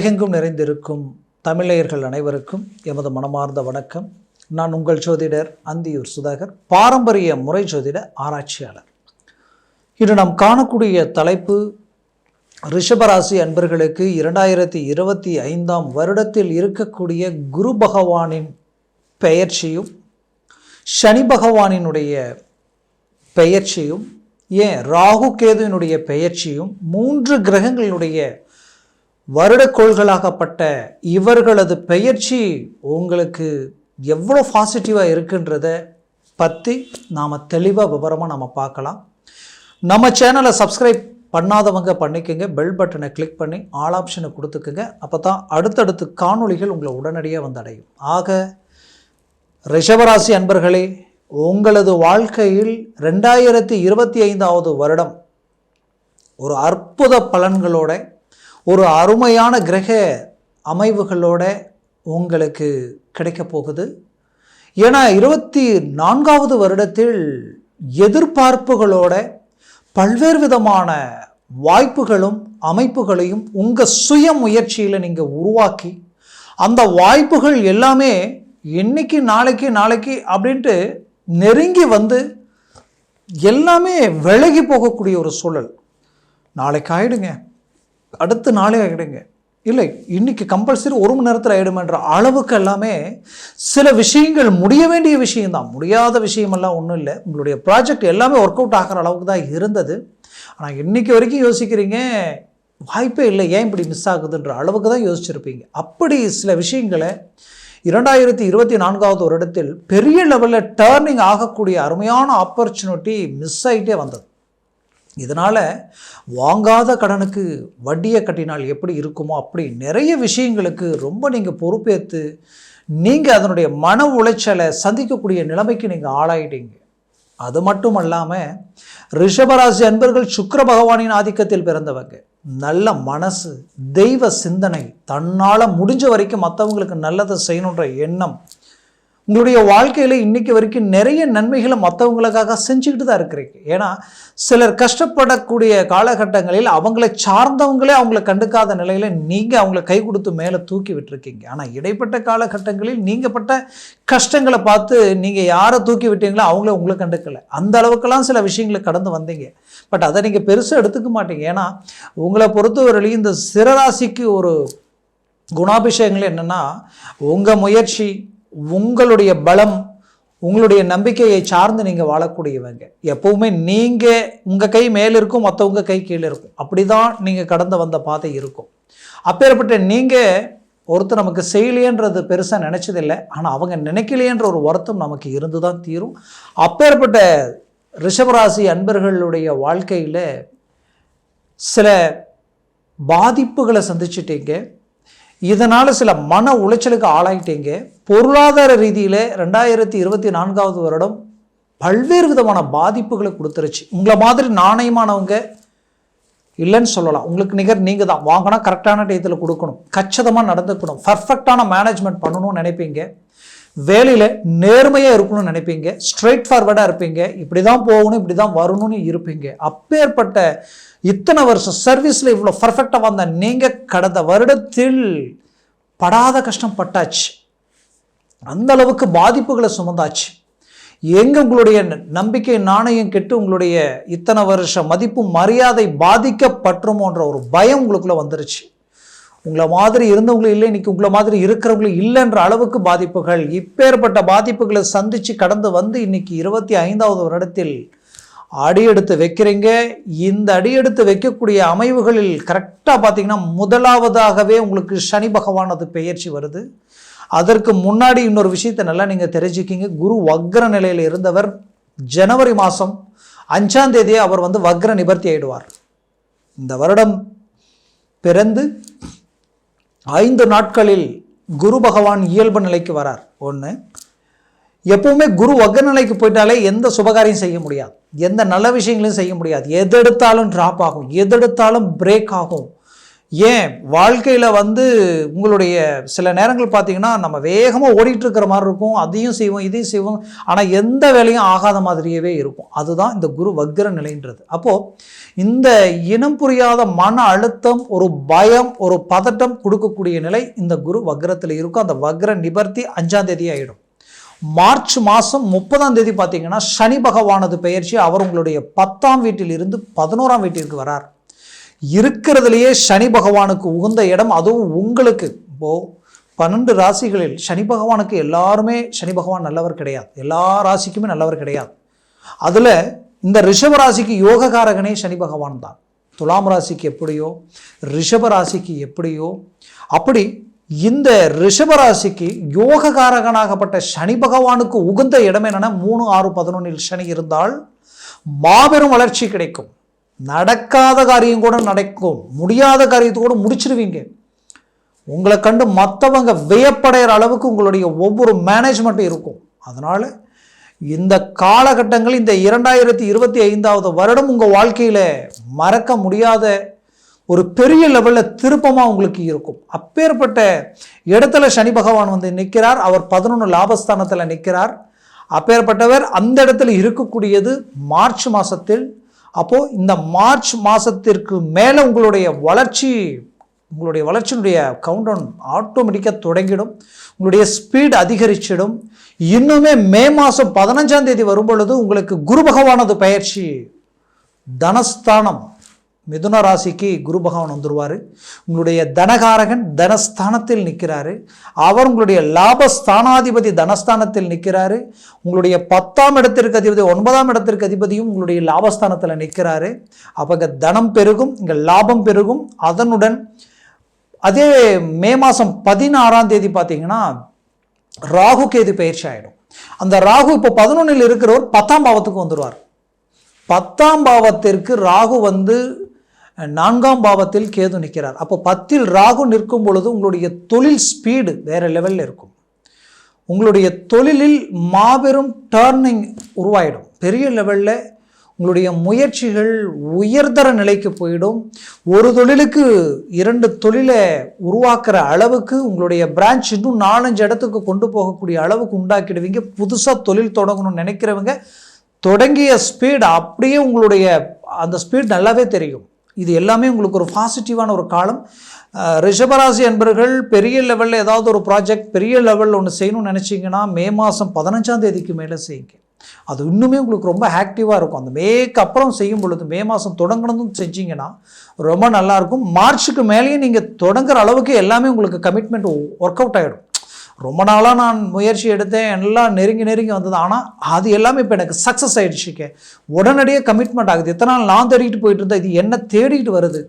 உலகெங்கும் நிறைந்திருக்கும் தமிழர்கள் அனைவருக்கும் எமது மனமார்ந்த வணக்கம். நான் உங்கள் ஜோதிடர் அந்தியூர் சுதாகர் பாரம்பரிய முறை ஜோதிட ஆராய்ச்சியாளர். இன்று நாம் காணக்கூடிய தலைப்பு ரிஷபராசி அன்பர்களுக்கு இரண்டாயிரத்தி இருபத்தி ஐந்தாம் வருடத்தில் இருக்கக்கூடிய குரு பகவானின் பெயர்ச்சியும் சனி பகவானினுடைய பெயர்ச்சியும் ஏன் ராகு கேதுவினுடைய பெயர்ச்சியும் மூன்று கிரகங்களினுடைய வருடக்கோள்களாகப்பட்ட இவர்களது பெயர்ச்சி உங்களுக்கு எவ்வளோ பாசிட்டிவாக இருக்குன்றத பற்றி நாம் தெளிவாக விவரமாக நம்ம பார்க்கலாம். நம்ம சேனலை சப்ஸ்கிரைப் பண்ணாதவங்க பண்ணிக்கோங்க. பெல் பட்டனை கிளிக் பண்ணி ஆல் ஆப்ஷனை கொடுத்துக்குங்க. அப்போ தான் அடுத்தடுத்து காணொளிகள் உங்களை உடனடியாக வந்தடையும். ஆக ரிஷபராசி அன்பர்களே உங்களது வாழ்க்கையில் ரெண்டாயிரத்தி இருபத்தி ஐந்தாவது வருடம் ஒரு அற்புத பலன்களோட ஒரு அருமையான கிரக அமைவுகளோட உங்களுக்கு கிடைக்க போகுது. ஏன்னா இருபத்தி நான்காவது வருடத்தில் எதிர்பார்ப்புகளோட பல்வேறு விதமான வாய்ப்புகளும் அமைப்புகளையும் உங்கள் சுய முயற்சியில் நீங்கள் உருவாக்கி அந்த வாய்ப்புகள் எல்லாமே இன்னைக்கு நாளைக்கு நாளைக்கு அப்படின்ட்டு நெருங்கி வந்து எல்லாமே விலகி போகக்கூடிய ஒரு சூழல். நாளைக்கு ஆயிடுங்க. அடுத்து நாளே ஆகிடுங்க. இல்லை இன்னைக்கு கம்பல்சரி ஒரு மணி நேரத்தில் ஆகிடுமென்ற அளவுக்கு எல்லாமே சில விஷயங்கள் முடிய வேண்டிய விஷயம்தான். முடியாத விஷயமெல்லாம் ஒன்றும் இல்லை. உங்களுடைய ப்ராஜெக்ட் எல்லாமே ஒர்க் அவுட் ஆகிற அளவுக்கு தான் இருந்தது. ஆனால் இன்னைக்கு வரைக்கும் யோசிக்கிறீங்க வாய்ப்பே இல்லை. ஏன் இப்படி மிஸ் ஆகுதுன்ற அளவுக்கு தான் யோசிச்சிருப்பீங்க. அப்படி சில விஷயங்களை இரண்டாயிரத்தி இருபத்தி நான்காவது வருடத்தில் பெரிய லெவலில் டேர்னிங் ஆகக்கூடிய அருமையான ஆப்பர்ச்சுனிட்டி மிஸ் ஆகிட்டே வந்தது. இதனால் வாங்காத கடனுக்கு வட்டியை கட்டினால் எப்படி இருக்குமோ அப்படி நிறைய விஷயங்களுக்கு ரொம்ப நீங்கள் பொறுப்பேற்று நீங்கள் அதனுடைய மன உளைச்சலை சந்திக்கக்கூடிய நிலைமைக்கு நீங்கள் ஆளாயிட்டீங்க. அது மட்டும் அல்லாமல் ரிஷபராசி அன்பர்கள் சுக்கர பகவானின் ஆதிக்கத்தில் பிறந்தவங்க. நல்ல மனசு தெய்வ சிந்தனை தன்னால் முடிஞ்ச வரைக்கும் மற்றவங்களுக்கு நல்லதை செய்யணுன்ற எண்ணம் உங்களுடைய வாழ்க்கையில் இன்றைக்கி வரைக்கும் நிறைய நன்மைகளை மற்றவங்களுக்காக செஞ்சுக்கிட்டு தான் இருக்கிறீங்க. ஏன்னா சிலர் கஷ்டப்படக்கூடிய காலகட்டங்களில் அவங்கள சார்ந்தவங்களே அவங்கள கண்டுக்காத நிலையில் நீங்கள் அவங்கள கை கொடுத்து மேலே தூக்கி விட்டுருக்கீங்க. ஆனால் இடைப்பட்ட காலகட்டங்களில் நீங்கள் பட்ட கஷ்டங்களை பார்த்து நீங்கள் யாரை தூக்கி விட்டீங்களோ அவங்கள உங்களை கண்டுக்கலை. அந்த அளவுக்கெல்லாம் சில விஷயங்களை கடந்து வந்தீங்க. பட் அதை நீங்கள் பெருசாக எடுத்துக்க மாட்டீங்க. ஏன்னா உங்களை பொறுத்தவரையிலையும் இந்த சிறராசிக்கு ஒரு குணாபிஷேகங்கள் என்னென்னா உங்கள் முயற்சி உங்களுடைய பலம் உங்களுடைய நம்பிக்கையை சார்ந்து நீங்கள் வாழக்கூடியவங்க. எப்போவுமே நீங்கள் உங்கள் கை மேலே இருக்கும் மற்றவங்க கை கீழே இருக்கும். அப்படி தான் நீங்கள் கடந்து வந்த பாதை இருக்கும். அப்பேற்பட்ட நீங்கள் ஒருத்தர் நமக்கு செய்யலையன்றது பெருசாக நினச்சதில்லை. ஆனால் அவங்க நினைக்கலையன்ற ஒரு வருத்தம் நமக்கு இருந்து தான் தீரும். அப்பேற்பட்ட ரிஷபராசி அன்பர்களுடைய வாழ்க்கையில் சில பாதிப்புகளை சந்திச்சிட்டீங்க. இதனால் சில மன உளைச்சலுக்கு ஆளாயிட்டீங்க. பொருளாதார ரீதியில் ரெண்டாயிரத்தி இருபத்தி நான்காவது வருடம் பல்வேறு விதமான பாதிப்புகளை கொடுத்துருச்சு. உங்களை மாதிரி நாணயமானவங்க இல்லைன்னு சொல்லலாம். உங்களுக்கு நிகர் நீங்கள் தான். வாங்கினா கரெக்டான டயத்தில் கொடுக்கணும். கச்சிதமாக நடந்துக்கணும். பர்ஃபெக்டான மேனேஜ்மெண்ட் பண்ணணும்னு நினைப்பீங்க. வேலையில் நேர்மையாக இருக்கணும்னு நினைப்பீங்க. ஸ்ட்ரெயிட் ஃபார்வர்டாக இருப்பீங்க. இப்படி தான் போகணும் இப்படி தான் வரணும்னு இருப்பீங்க. அப்பேற்பட்ட இத்தனை வருஷம் சர்வீஸில் இவ்வளோ பர்ஃபெக்டாக வந்த நீங்கள் கடந்த வருடத்தில் படாத கஷ்டம் பட்டாச்சு. அந்த அளவுக்கு பாதிப்புகளை சுமந்தாச்சு. எங்க உங்களுடைய நம்பிக்கை நாணயம் கெட்டு உங்களுடைய இத்தனை வருஷ மதிப்பு மரியாதை பாதிக்கப்பட்டுமோன்ற ஒரு பயம் உங்களுக்குள்ளே வந்துருச்சு. உங்களை மாதிரி இருந்தவங்களும் இல்லை இன்னைக்கு உங்களை மாதிரி இருக்கிறவங்களும் இல்லைன்ற அளவுக்கு பாதிப்புகள். இப்பேற்பட்ட பாதிப்புகளை சந்தித்து கடந்து வந்து இன்னைக்கு இருபத்தி ஐந்தாவது வருடத்தில் அடியெடுத்து வைக்கிறீங்க. இந்த அடியெடுத்து வைக்கக்கூடிய அமைவுகளில் கரெக்டாக பார்த்தீங்கன்னா முதலாவதாகவே உங்களுக்கு சனி பகவானது பெயர்ச்சி வருது. அதற்கு முன்னாடி இன்னொரு விஷயத்தை நல்லா நீங்கள் தெரிஞ்சுக்கிங்க. குரு வக்ர நிலையில் இருந்தவர் ஜனவரி மாதம் அஞ்சாம் தேதியே அவர் வந்து வக்ர நிவர்த்தி ஆயிடுவார். இந்த வருடம் பிறந்து ஐந்து நாட்களில் குரு பகவான் இயல்பு நிலைக்கு வரார். ஒன்று எப்பவுமே குரு வக்ர நிலைக்கு போயிட்டாலே எந்த சுபகாரியம் செய்ய முடியாது. எந்த நல்ல விஷயங்களையும் செய்ய முடியாது. எதெடுத்தாலும் ட்ராப் ஆகும். எதெடுத்தாலும் பிரேக் ஆகும். ஏன்? வாழ்க்கையில் வந்து உங்களுடைய சில நேரங்கள் பார்த்தீங்கன்னா நம்ம வேகமாக ஓடிட்டுருக்கிற மாதிரி இருக்கும். அதையும் செய்வோம் இதையும் செய்வோம். ஆனால் எந்த வேலையும் ஆகாத மாதிரியவே இருக்கும். அதுதான் இந்த குரு வக்ர நிலைன்றது. அப்போது இந்த இனம் புரியாத மன அழுத்தம் ஒரு பயம் ஒரு பதட்டம் கொடுக்கக்கூடிய நிலை இந்த குரு வக்ரத்தில் இருக்கும். அந்த வக்ர நிபர்த்தி அஞ்சாம் தேதி ஆகிடும் மார்ச் மாதம் முப்பதாம் தேதி பார்த்தீங்கன்னா சனி பகவானது பெயர்ச்சி அவர் உங்களுடைய பத்தாம் வீட்டில் இருந்து பதினோராம் வீட்டிற்கு வரார். இருக்கிறதுலையே சனி பகவானுக்கு உகந்த இடம் அதுவும் உங்களுக்கு. இப்போ பன்னெண்டு ராசிகளில் சனி பகவானுக்கு எல்லாருமே சனி பகவான் நல்லவர் கிடையாது. எல்லா ராசிக்குமே நல்லவர் கிடையாது. அதில் இந்த ரிஷப ராசிக்கு யோககாரகனே சனி பகவான் தான். துலாம் ராசிக்கு எப்படியோ ரிஷப ராசிக்கு எப்படியோ அப்படி இந்த ரிஷப ராசிக்கு யோககாரகனாகப்பட்ட சனி பகவானுக்கு உகந்த இடம் என்னென்னா மூணு ஆறு பதினொன்றில் சனி இருந்தால் மாபெரும் வளர்ச்சி கிடைக்கும். நடக்காத காரியம் கூட நடக்கும். முடியாத காரியத்தை கூட முடிச்சிருவீங்க. உங்களை கண்டு மற்றவங்க வியப்படைகிற அளவுக்கு உங்களுடைய ஒவ்வொரு மேனேஜ்மெண்ட்டும் இருக்கும். அதனால் இந்த காலகட்டங்கள் இந்த இரண்டாயிரத்தி இருபத்தி ஐந்தாவது வருடம் உங்கள் வாழ்க்கையில் மறக்க முடியாத ஒரு பெரிய லெவலில் திருப்பமாக உங்களுக்கு இருக்கும். அப்பேற்பட்ட இடத்துல சனி பகவான் வந்து நிற்கிறார். அவர் பதினொன்று லாபஸ்தானத்தில் நிற்கிறார். அப்பேற்பட்டவர் அந்த இடத்துல இருக்கக்கூடியது மார்ச் மாதத்தில் அப்போது இந்த மார்ச் மாதத்திற்கு மேலே உங்களுடைய வளர்ச்சி உங்களுடைய வளர்ச்சியினுடைய கவுண்டவுன் ஆட்டோமேட்டிக்காக தொடங்கிடும். உங்களுடைய ஸ்பீட் அதிகரிச்சிடும். இன்னுமே மே மாதம் பதினஞ்சாம் தேதி வரும் பொழுது உங்களுக்கு குரு பகவானது பயிற்சி தனஸ்தானம். மிதுன ராசிக்கு குரு பகவான் வந்துடுவார் உங்களுடைய தனகாரகன் தனஸ்தானத்தில் நிற்கிறாரு அவர் உங்களுடைய லாபஸ்தானாதிபதி தனஸ்தானத்தில் நிற்கிறாரு உங்களுடைய பத்தாம் இடத்திற்கு அதிபதி ஒன்பதாம் இடத்திற்கு அதிபதியும் உங்களுடைய லாபஸ்தானத்தில் நிற்கிறாரு அப்போ தனம் பெருகும் இங்கே லாபம் பெருகும். அதனுடன் அதே மே மாதம் பதினாறாம் தேதி பார்த்தீங்கன்னா ராகு கேது பயிற்சி ஆகிடும் அந்த ராகு இப்போ பதினொன்றில் இருக்கிறவர் பத்தாம் பாவத்துக்கு வந்துடுவார் பத்தாம் பாவத்திற்கு ராகு வந்து நான்காம் பாவத்தில் கேது நிற்கிறார். அப்போ பத்தில் ராகு நிற்கும் பொழுது உங்களுடைய தொழில் ஸ்பீடு வேறு லெவலில் இருக்கும். உங்களுடைய தொழிலில் மாபெரும் டேர்னிங் உருவாயிடும். பெரிய லெவலில் உங்களுடைய முயற்சிகள் உயர்தர நிலைக்கு போயிடும். ஒரு தொழிலுக்கு இரண்டு தொழிலை உருவாக்குற அளவுக்கு உங்களுடைய பிரான்ச் இன்னும் நாலஞ்சு இடத்துக்கு கொண்டு போகக்கூடிய அளவுக்கு உண்டாக்கிடுவீங்க. புதுசாக தொழில் தொடங்கணும்னு நினைக்கிறவங்க தொடங்கிய ஸ்பீடு அப்படியே உங்களுடைய அந்த ஸ்பீட் நல்லாவே தெரியும். இது எல்லாமே உங்களுக்கு ஒரு பாசிட்டிவான ஒரு காலம். ரிஷபராசி அன்பர்கள் பெரிய லெவலில் ஏதாவது ஒரு ப்ராஜெக்ட் பெரிய லெவலில் ஒன்று செய்யணும்னு நினச்சிங்கன்னா மே மாதம் பதினஞ்சாம் தேதிக்கு மேலே செய்யுங்க. அது இன்னுமே உங்களுக்கு ரொம்ப ஆக்டிவாக இருக்கும். அந்த மேக்கு அப்புறம் செய்யும் பொழுது மே மாதம் தொடங்கினதும் செஞ்சிங்கன்னா ரொம்ப நல்லாயிருக்கும் மார்ச்சுக்கு மேலேயும் நீங்கள் தொடங்குற அளவுக்கு எல்லாமே உங்களுக்கு கமிட்மெண்ட் ஒர்க் அவுட் ஆகிடும் ரொம்ப நாளாக நான் முயற்சி எடுத்தேன். எல்லாம் நெருங்கி நெருங்கி வந்தது. ஆனால் அது எல்லாமே இப்போ எனக்கு சக்ஸஸ் ஆகிடுச்சிக்க உடனடியே கமிட்மெண்ட் ஆகுது. எத்தனை நாள் நான் தேடிட்டு போயிட்டு இருந்தேன். இது என்ன தேடிட்டு வருது?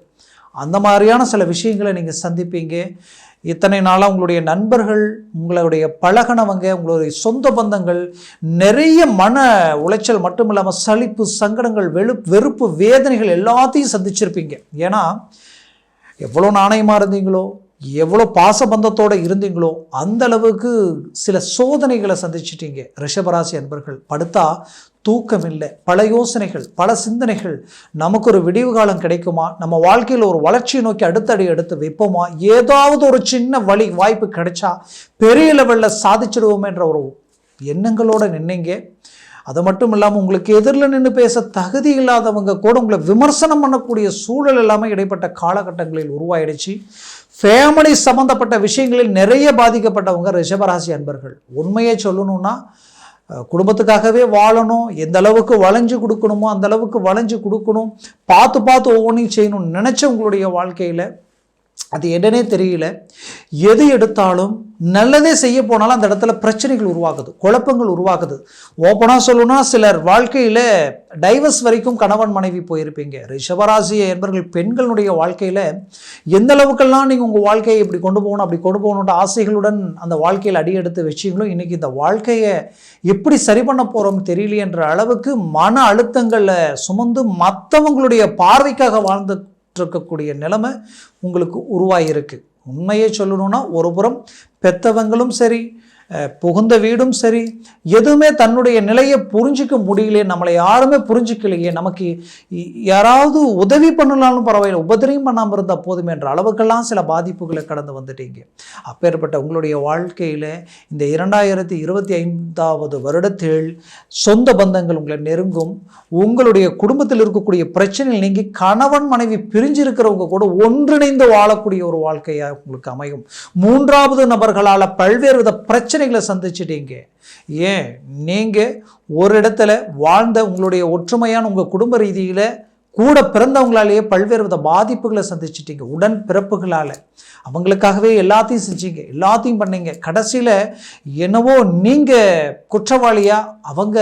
அந்த மாதிரியான சில விஷயங்களை நீங்கள் சந்திப்பீங்க. இத்தனை நாளாக உங்களுடைய நண்பர்கள் உங்களுடைய பழகினவங்க உங்களுடைய சொந்த பந்தங்கள் நிறைய மன உளைச்சல் மட்டும் இல்லாமல் சலிப்பு சங்கடங்கள் வெளு வெறுப்பு வேதனைகள் எல்லாத்தையும் சந்திச்சிருப்பீங்க. ஏன்னா எவ்வளோ நாணயமாக இருந்தீங்களோ எவ்வளோ பாசபந்தத்தோடு இருந்தீங்களோ அந்த அளவுக்கு சில சோதனைகளை சந்திச்சிட்டீங்க. ரிஷபராசி அன்பர்கள் படுத்தா தூக்கம் இல்லை பல யோசனைகள் பல சிந்தனைகள் நமக்கு ஒரு விடிவு காலம் கிடைக்குமா? நம்ம வாழ்க்கையில் ஒரு வளர்ச்சியை நோக்கி அடுத்தடி எடுத்து வைப்போமா? ஏதாவது ஒரு சின்ன வழி வாய்ப்பு கிடைச்சா பெரிய லெவலில் சாதிச்சிடுவோமேன்ற ஒரு எண்ணங்களோட நின்னீங்க. அது மட்டும் இல்லாமல் உங்களுக்கு எதிரில் நின்று பேச தகுதி இல்லாதவங்க கூட உங்களை விமர்சனம் பண்ணக்கூடிய சூழல் எல்லாமே இடைப்பட்ட காலகட்டங்களில் உருவாயிடுச்சு. ஃபேமிலி சம்மந்தப்பட்ட விஷயங்களில் நிறைய பாதிக்கப்பட்டவங்க ரிஷபராசி அன்பர்கள். உண்மையை சொல்லணும்னா குடும்பத்துக்காகவே வாழணும் எந்த அளவுக்கு வளைஞ்சு கொடுக்கணுமோ அந்த அளவுக்கு வளைஞ்சு கொடுக்கணும் பார்த்து பார்த்து ஒவ்வொன்றையும் செய்யணும்னு நினச்ச உங்களுடைய வாழ்க்கையில் அது என்னன்னே தெரியல. எது எடுத்தாலும் நல்லதே செய்ய போனாலும் அந்த இடத்துல பிரச்சனைகள் உருவாகுது குழப்பங்கள் உருவாகுது. ஓப்பனாக சொல்லணும்னா சிலர் வாழ்க்கையில் டைவர்ஸ் வரைக்கும் கணவன் மனைவி போயிருப்பீங்க. ரிஷபராசி என்பர்கள் பெண்களுடைய வாழ்க்கையில் எந்த அளவுக்கெல்லாம் நீங்கள் உங்கள் வாழ்க்கையை இப்படி கொண்டு போகணும் அப்படி கொண்டு போகணுன்ற ஆசைகளுடன் அந்த வாழ்க்கையில் அடியெடுத்து வச்சிங்களோ இன்றைக்கி இந்த வாழ்க்கையை எப்படி சரி பண்ண போகிறோம் தெரியலையன்ற அளவுக்கு மன அழுத்தங்களை சுமந்து மற்றவங்களுடைய பார்வைக்காக வாழ்ந்து இருக்கக்கூடிய நிலைமை உங்களுக்கு உருவாகியிருக்கு உண்மையை சொல்லணும்னா ஒரு புறம் பெத்தவங்களும் சரி புகுந்த வீடும் சரி எதுவுமே தன்னுடைய நிலையை புரிஞ்சிக்க முடியலையே நம்மளை யாருமே புரிஞ்சிக்கலையே நமக்கு யாராவது உதவி பண்ணலாம்னு பரவாயில்ல உபதிரியம் பண்ணாமல் இருந்தால் போதுமே என்ற அளவுக்கெல்லாம் சில பாதிப்புகளை கடந்து வந்துட்டீங்க. அப்பேற்பட்ட உங்களுடைய வாழ்க்கையில் இந்த இரண்டாயிரத்தி இருபத்தி ஐந்தாவது வருடத்தில் சொந்த பந்தங்கள் உங்களை நெருங்கும் உங்களுடைய குடும்பத்தில் இருக்கக்கூடிய பிரச்சனைகள் நீங்கி கணவன் மனைவி பிரிஞ்சிருக்கிறவங்க கூட ஒன்றிணைந்து வாழக்கூடிய ஒரு வாழ்க்கையாக உங்களுக்கு அமையும். மூன்றாவது நபர்களால் பல்வேறு வித பிரச்சனை பிரச்சனைகளை சந்திச்சிட்டீங்க. ஏன்? நீங்கள் ஒரு இடத்துல வாழ்ந்த உங்களுடைய ஒற்றுமையான உங்கள் குடும்ப ரீதியில் கூட பிறந்தவங்களாலேயே பல்வேறு வித பாதிப்புகளை சந்திச்சிட்டீங்க. உடன் பிறப்புகளால். அவங்களுக்காகவே எல்லாத்தையும் செஞ்சீங்க. எல்லாத்தையும் பண்ணீங்க. கடைசியில் என்னவோ நீங்கள் குற்றவாளியாக அவங்க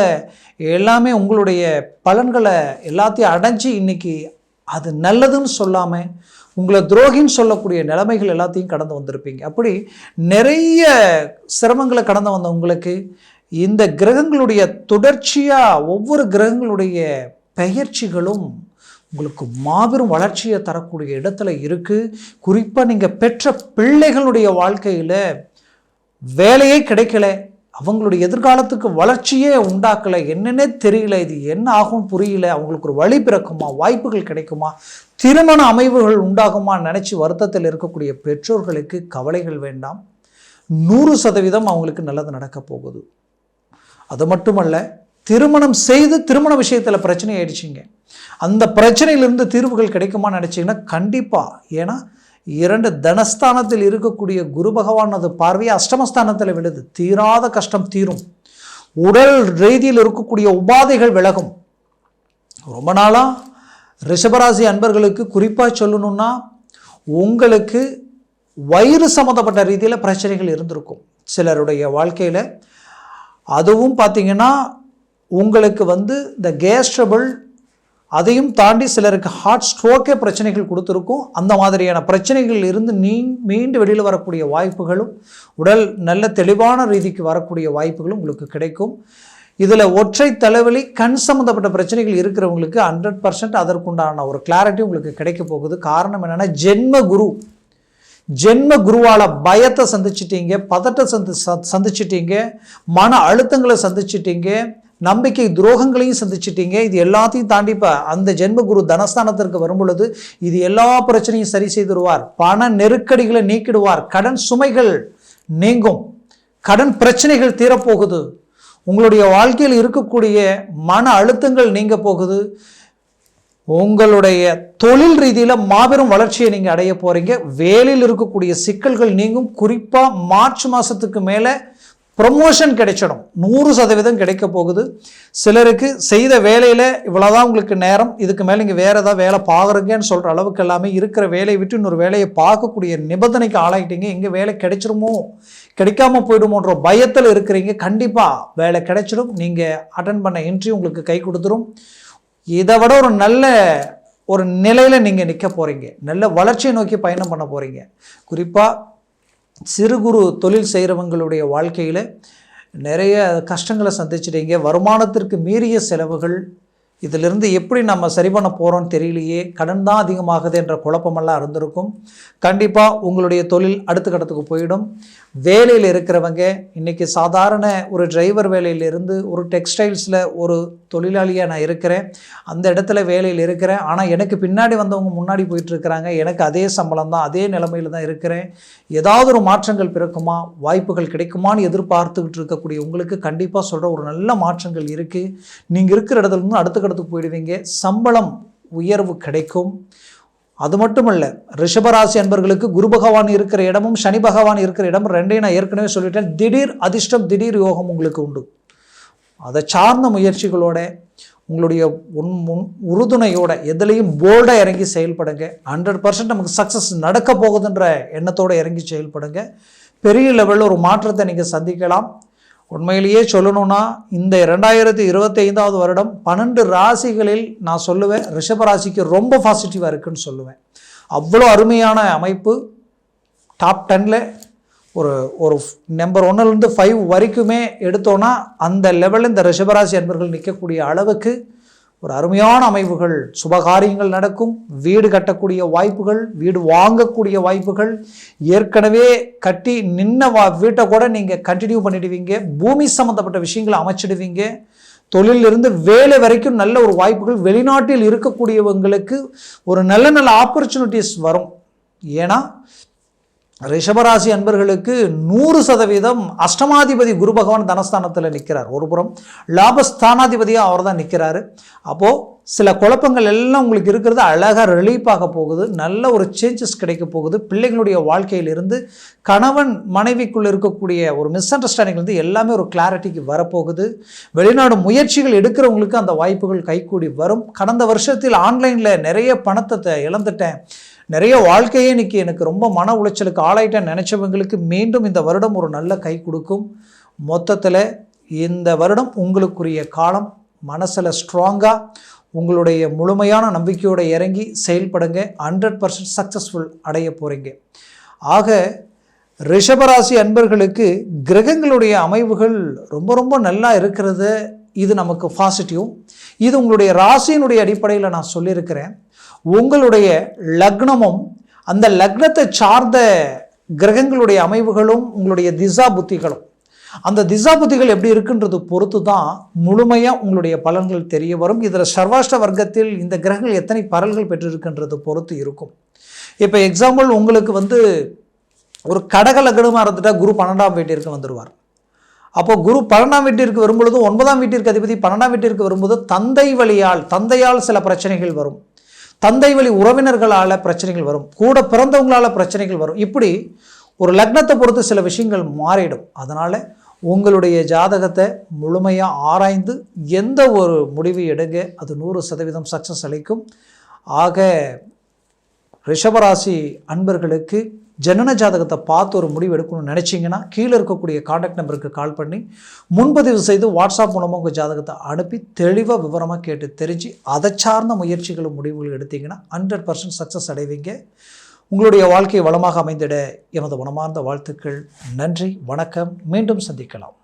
எல்லாமே உங்களுடைய பலன்களை எல்லாத்தையும் அடைஞ்சு இன்னைக்கு அது நல்லதுன்னு சொல்லாமல் உங்களை துரோகின்னு சொல்லக்கூடிய நிலைமைகள் எல்லாத்தையும் கடந்து வந்திருப்பீங்க. அப்படி நிறைய சிரமங்களை கடந்து வந்த உங்களுக்கு இந்த கிரகங்களுடைய தொடர்ச்சியாக ஒவ்வொரு கிரகங்களுடைய பெயர்ச்சிகளும் உங்களுக்கு மாபெரும் வளர்ச்சியை தரக்கூடிய இடத்துல இருக்குது குறிப்பாக நீங்கள் பெற்ற பிள்ளைகளுடைய வாழ்க்கையில் வேலையே கிடைக்கல. அவங்களுடைய எதிர்காலத்துக்கு வளர்ச்சியே உண்டாக்கலை. என்னன்னே தெரியல. இது என்ன ஆகும் புரியல. அவங்களுக்கு ஒரு வழி பிறக்குமா? வாய்ப்புகள் கிடைக்குமா? திருமண அமைவுகள் உண்டாகுமா? நினச்சி வருத்தத்தில் இருக்கக்கூடிய பெற்றோர்களுக்கு கவலைகள் வேண்டாம். நூறு சதவீதம் அவங்களுக்கு நல்லது நடக்க போகுது. அது மட்டுமல்ல திருமணம் செய்து திருமண விஷயத்தில் பிரச்சனை ஆயிடுச்சிங்க. அந்த பிரச்சனையிலிருந்து தீர்வுகள் கிடைக்குமான்னு நினச்சிங்கன்னா கண்டிப்பாக ஏன்னா இரண்டு தனஸ்தானத்தில் இருக்கக்கூடிய குரு பகவானது பார்வையை அஷ்டமஸ்தானத்தில் விழுது. தீராத கஷ்டம் தீரும். உடல் ரீதியில் இருக்கக்கூடிய உபாதைகள் விலகும். ரொம்ப நாளாக ரிஷபராசி அன்பர்களுக்கு குறிப்பாக சொல்லணும்னா உங்களுக்கு வயிறு சம்மந்தப்பட்ட ரீதியில் பிரச்சனைகள் இருந்திருக்கும். சிலருடைய வாழ்க்கையில். அதுவும் பார்த்தீங்கன்னா உங்களுக்கு வந்து இந்த கேஸ் ட்ரபிள் அதையும் தாண்டி சிலருக்கு ஹார்ட் ஸ்ட்ரோக்கே பிரச்சனைகள் கொடுத்துருக்கும். அந்த மாதிரியான பிரச்சனைகள் இருந்து நீ மீண்டு வெளியில் வரக்கூடிய வாய்ப்புகளும் உடல் நல்ல தெளிவான ரீதிக்கு வரக்கூடிய வாய்ப்புகளும் உங்களுக்கு கிடைக்கும். இதில் ஒற்றை தலைவலி கண் சம்மந்தப்பட்ட பிரச்சனைகள் இருக்கிறவங்களுக்கு ஹண்ட்ரட் பர்சன்ட் அதற்குண்டான ஒரு கிளாரிட்டி உங்களுக்கு கிடைக்க போகுது. காரணம் என்னென்னா ஜென்ம குரு ஜென்ம குருவால் பயத்தை சந்திச்சிட்டீங்க பதட்டத்தை சந்தி சந்திச்சிட்டீங்க மன அழுத்தங்களை சந்திச்சிட்டீங்க நம்பிக்கை துரோகங்களையும் சந்திச்சிட்டீங்க. இது எல்லாத்தையும் தாண்டி இப்போ அந்த ஜென்ம குரு தனஸ்தானத்திற்கு வரும் பொழுது இது எல்லா பிரச்சனையும் சரி செய்திருவார். பண நெருக்கடிகளை நீக்கிடுவார். கடன் சுமைகள் நீங்கும். கடன் பிரச்சனைகள் தீரப்போகுது. உங்களுடைய வாழ்க்கையில் இருக்கக்கூடிய மன அழுத்தங்கள் நீங்க போகுது. உங்களுடைய தொழில் ரீதியில் மாபெரும் வளர்ச்சியை நீங்கள் அடைய போகிறீங்க வேலையில் இருக்கக்கூடிய சிக்கல்கள் நீங்கும். குறிப்பாக மார்ச் மாதத்துக்கு மேலே ப்ரமோஷன் கிடைச்சிடும். நூறு சதவீதம் கிடைக்க போகுது. சிலருக்கு செய்த வேலையில் இவ்வளோதான் உங்களுக்கு நேரம். இதுக்கு மேலே நீங்கள் வேறு ஏதாவது வேலை பார்க்குறீங்கன்னு சொல்கிற அளவுக்கு எல்லாமே இருக்கிற வேலையை விட்டு இன்னொரு வேலையை பார்க்கக்கூடிய நிபந்தனைக்கு ஆளாயிட்டீங்க. எங்கே வேலை கிடைச்சிருமோ? கிடைக்காம போயிடுமோன்ற பயத்தில் இருக்கிறீங்க. கண்டிப்பாக வேலை கிடைச்சிடும். நீங்கள் அட்டன் பண்ண இன்ட்ரி உங்களுக்கு கை கொடுத்துரும். இதை விட ஒரு நல்ல ஒரு நிலையில் நீங்கள் நிற்க போகிறீங்க நல்ல வளர்ச்சியை நோக்கி பயணம் பண்ண போகிறீங்க குறிப்பாக சிறு குறு தொழில் செய்கிறவங்களுடைய வாழ்க்கையில் நிறைய கஷ்டங்களை சந்திச்சிட்டீங்க. வருமானத்திற்கு மீறிய செலவுகள் இதிலிருந்து எப்படி நம்ம சரி பண்ண போகிறோம்னு தெரியலையே. கடன் தான் அதிகமாகுது என்ற குழப்பமெல்லாம் இருந்திருக்கும். கண்டிப்பாக உங்களுடைய தொழில் அடுத்த கட்டத்துக்கு போயிடும். வேலையில் இருக்கிறவங்க இன்றைக்கி சாதாரண ஒரு டிரைவர் வேலையிலிருந்து ஒரு டெக்ஸ்டைல்ஸில் ஒரு தொழிலாளியாக நான் இருக்கிறேன். அந்த இடத்துல வேலையில் இருக்கிறேன். ஆனால் எனக்கு பின்னாடி வந்தவங்க முன்னாடி போயிட்டுருக்கிறாங்க. எனக்கு அதே சம்பளம் தான் அதே நிலைமையில் தான் இருக்கிறேன். ஏதாவது ஒரு மாற்றங்கள் பிறக்குமா? வாய்ப்புகள் கிடைக்குமான்னு எதிர்பார்த்துக்கிட்டு இருக்கக்கூடிய உங்களுக்கு கண்டிப்பாக சொல்கிற ஒரு நல்ல மாற்றங்கள் இருக்குது நீங்கள் இருக்கிற இடத்துல இருந்து அடுத்த கடத்துக்கு போயிடுவீங்க. சம்பளம் உயர்வு கிடைக்கும். அது மட்டுமல்ல ரிஷபராசி அன்பர்களுக்கு குரு பகவான் இருக்கிற இடமும் சனி பகவான் இருக்கிற இடமும் ரெண்டையும் நான் ஏற்கனவே சொல்லிட்டேன். திடீர் அதிர்ஷ்டம் திடீர் யோகம் உங்களுக்கு உண்டு. அதை சார்ந்த முயற்சிகளோட உங்களுடைய உன் முன் உறுதுணையோட எதுலேயும் போல்டாக இறங்கி செயல்படுங்க. ஹண்ட்ரட் பர்சன்ட் நமக்கு சக்ஸஸ் நடக்க போகுதுன்ற எண்ணத்தோடு இறங்கி செயல்படுங்க. பெரிய லெவலில் ஒரு மாற்றத்தை நீங்கள் சந்திக்கலாம். உண்மையிலேயே சொல்லணும்னா இந்த ரெண்டாயிரத்தி இருபத்தி ஐந்தாவது வருடம் பன்னெண்டு ராசிகளில் நான் சொல்லுவேன் ரிஷப ராசிக்கு ரொம்ப பாசிட்டிவாக இருக்குன்னு சொல்லுவேன். அவ்வளோ அருமையான அமைப்பு. டாப் டெனில் ஒரு ஒரு நம்பர் ஒன்னுலேருந்து ஃபைவ் வரைக்குமே எடுத்தோன்னா அந்த லெவலில் இந்த ரிஷபராசி அன்பர்கள் நிற்கக்கூடிய அளவுக்கு ஒரு அருமையான அமைவுகள் சுபகாரியங்கள் நடக்கும் வீடு கட்டக்கூடிய வாய்ப்புகள் வீடு வாங்கக்கூடிய வாய்ப்புகள் ஏற்கனவே கட்டி நின்ன வா வீட்டை கூட நீங்கள் கண்டினியூ பண்ணிடுவீங்க பூமி சம்மந்தப்பட்ட விஷயங்களை அமைச்சிடுவீங்க தொழிலிருந்து வேலை வரைக்கும் நல்ல ஒரு வாய்ப்புகள் வெளிநாட்டில் இருக்கக்கூடியவங்களுக்கு ஒரு நல்ல நல்ல ஆப்பர்ச்சுனிட்டிஸ் வரும். ஏன்னா ரிஷபராசி அன்பர்களுக்கு நூறு சதவீதம் அஷ்டமாதிபதி குரு பகவான் தனஸ்தானத்தில் நிற்கிறார் ஒரு புறம் லாபஸ்தானாதிபதியாக அவர் தான் நிற்கிறாரு அப்போது சில குழப்பங்கள் எல்லாம் உங்களுக்கு இருக்கிறது அழகாக ரிலீஃப் ஆக போகுது. நல்ல ஒரு சேஞ்சஸ் கிடைக்க போகுது. பிள்ளைகளுடைய வாழ்க்கையிலிருந்து கணவன் மனைவிக்குள்ளே இருக்கக்கூடிய ஒரு மிஸ் அண்டர்ஸ்டாண்டிங்லேருந்து எல்லாமே ஒரு கிளாரிட்டிக்கு வரப்போகுது. வெளிநாடு முயற்சிகள் எடுக்கிறவங்களுக்கு அந்த வாய்ப்புகள் கைகூடி வரும். கடந்த வருஷத்தில் ஆன்லைனில் நிறைய பணத்தை இழந்துட்டேன். நிறைய வாழ்க்கையே இன்றைக்கி எனக்கு ரொம்ப மன உளைச்சலுக்கு ஆளாயிட்டேன் நினச்சவங்களுக்கு மீண்டும் இந்த வருடம் ஒரு நல்ல கை கொடுக்கும். மொத்தத்தில் இந்த வருடம் உங்களுக்குரிய காலம் மனசில் ஸ்ட்ராங்காக உங்களுடைய முழுமையான நம்பிக்கையோடு இறங்கி செயல்படுங்க. ஹண்ட்ரட் பர்சன்ட் சக்ஸஸ்ஃபுல் அடைய போகிறீங்க ஆக ரிஷபராசி அன்பர்களுக்கு கிரகங்களுடைய அமைவுகள் ரொம்ப ரொம்ப நல்லா இருக்கிறது. இது நமக்கு பாசிட்டிவ் இது உங்களுடைய ராசியினுடைய அடிப்படையில் நான் சொல்லியிருக்கிறேன். உங்களுடைய லக்னமும் அந்த லக்னத்தை சார்ந்த கிரகங்களுடைய அமைவுகளும் உங்களுடைய திசா புத்திகளும். அந்த திசா புத்திகள் எப்படி இருக்குன்றது பொறுத்து தான் முழுமையாக உங்களுடைய பலன்கள் தெரிய வரும். இதில் சர்வாஷ்ட வர்க்கத்தில் இந்த கிரகங்கள் எத்தனை பரல்கள் பெற்றிருக்கின்றது பொறுத்து இருக்கும். இப்போ எக்ஸாம்பிள் உங்களுக்கு வந்து ஒரு கடக லக்னமாக இருந்துட்டால் குரு பன்னெண்டாம் வீட்டிற்கு வந்துடுவார் அப்போ குரு பன்னெண்டாம் வீட்டிற்கு வரும்பொழுது ஒன்பதாம் வீட்டிற்கு அதிபதி பன்னெண்டாம் வீட்டிற்கு வரும்போது தந்தை வழியால் தந்தையால் சில பிரச்சனைகள் வரும். தந்தை வழி உறவினர்களால் பிரச்சனைகள் வரும். கூட பிறந்தவங்களால் பிரச்சனைகள் வரும். இப்படி ஒரு லக்னத்தை பொறுத்து சில விஷயங்கள் மாறிடும். அதனால் உங்களுடைய ஜாதகத்தை முழுமையாக ஆராய்ந்து எந்த ஒரு முடிவு எடுங்க. அது நூறு சதவீதம் சக்ஸஸ் அளிக்கும். ஆக ரிஷபராசி அன்பர்களுக்கு ஜனன ஜாதகத்தை பார்த்து ஒரு முடிவு எடுக்கணும்னு நினச்சிங்கன்னா கீழே இருக்கக்கூடிய காண்டாக்ட் நம்பருக்கு கால் பண்ணி முன்பதிவு செய்து வாட்ஸ்அப் மூலமாக உங்கள் ஜாதகத்தை அனுப்பி தெளிவாக விவரமாக கேட்டு தெரிஞ்சு அதை சார்ந்த முயற்சிகளும் முடிவுகள் எடுத்தீங்கன்னா ஹண்ட்ரட் பர்சன்ட் சக்ஸஸ் அடைவீங்க. உங்களுடைய வாழ்க்கை வளமாக அமைந்திட எமது மனமார்ந்த வாழ்த்துக்கள். நன்றி வணக்கம். மீண்டும் சந்திக்கலாம்.